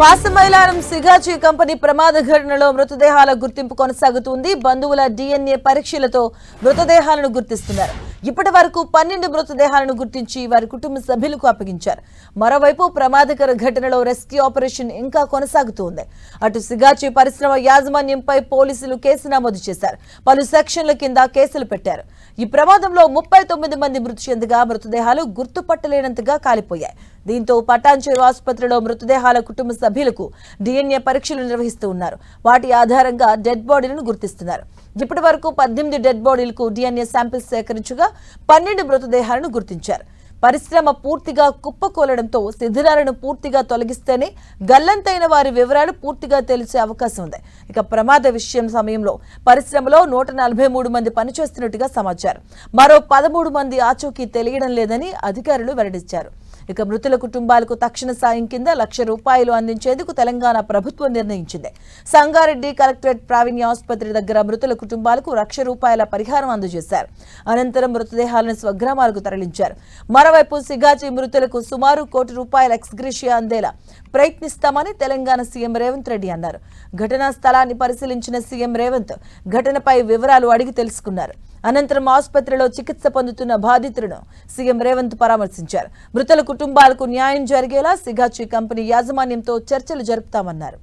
Pashamylaram Sigachi company ప్రమాద ఘటనలో మృతదేహాల గుర్తింపు కొనసాగుతుంది. బంధువుల డిఎన్ఏ పరీక్షలతో మృతదేహాలను గుర్తిస్తున్నారు. ఇప్పటి వరకు పన్నెండు మృతదేహాలను గుర్తించి వారి కుటుంబ సభ్యులకు అప్పగించారు. మరోవైపు ప్రమాదకర ఘటనలో రెస్క్యూ ఆపరేషన్ ఇంకా కొనసాగుతోంది. అటు సిగాచి పరిశ్రమ యాజమాన్యంపై పోలీసులు కేసు నమోదు చేశారు. పలు సెక్షన్ల కింద కేసులు పెట్టారు. ఈ ప్రమాదంలో ముప్పై తొమ్మిది మంది మృతి చెందగా మృతదేహాలు గుర్తుపట్టలేనంతగా కాలిపోయాయి. దీంతో పటాన్చేరు ఆసుపత్రిలో మృతదేహాల కుటుంబ సభ్యులకు డిఎన్ఏ పరీక్షలు నిర్వహిస్తూ ఉన్నారు. వాటి ఆధారంగా డెడ్ బాడీలను గుర్తిస్తున్నారు. ఇప్పటి వరకు పద్దెనిమిది డెడ్ బాడీలకు డిఎన్ఏ శాంపిల్స్ సేకరించగా పన్నెండు మృతదేహాలను గుర్తించారు. పరిశ్రమ పూర్తిగా కుప్పకూలడంతో శిథిలాలను పూర్తిగా తొలగిస్తేనే గల్లంతైన వారి వివరాలు పూర్తిగా తెలిసే అవకాశం ఉంది. ఇక ప్రమాద విషయం సమయంలో పరిశ్రమలో నూట నలభై మూడు మంది పనిచేస్తున్నట్టుగా సమాచారం. మరో పదమూడు మంది ఆచూకీ తెలియడం లేదని అధికారులు వెల్లడించారు. ఇక మృతుల కుటుంబాలకు తక్షణ సాయం కింద లక్ష రూపాయలు అందించేందుకు తెలంగాణ ప్రభుత్వం నిర్ణయించింది. సంగారెడ్డి కలెక్టరేట్ ప్రావీణ్య ఆసుపత్రి దగ్గర మృతుల కుటుంబాలకు లక్ష రూపాయల పరిహారం అందజేశారు. అనంతరం మృతదేహాలను స్వగ్రామాలకు తరలించారు. మరోవైపు సిగాచి మృతులకు సుమారు కోటి రూపాయల ఎక్స్గ్రేషియా అందేలా ప్రయత్నిస్తామని తెలంగాణ సీఎం రేవంత్ రెడ్డి అన్నారు. ఘటనా స్థలాన్ని పరిశీలించిన సీఎం రేవంత్ ఘటనపై వివరాలు అడిగి తెలుసుకున్నారు. అనంతరం ఆసుపత్రిలో చికిత్స పొందుతున్న బాధితులను సీఎం రేవంత్ పరామర్శించారు. మృతుల కుటుంబాలకు న్యాయం జరిగేలా సిగాచి కంపెనీ యాజమాన్యంతో చర్చలు జరుపుతామన్నారు.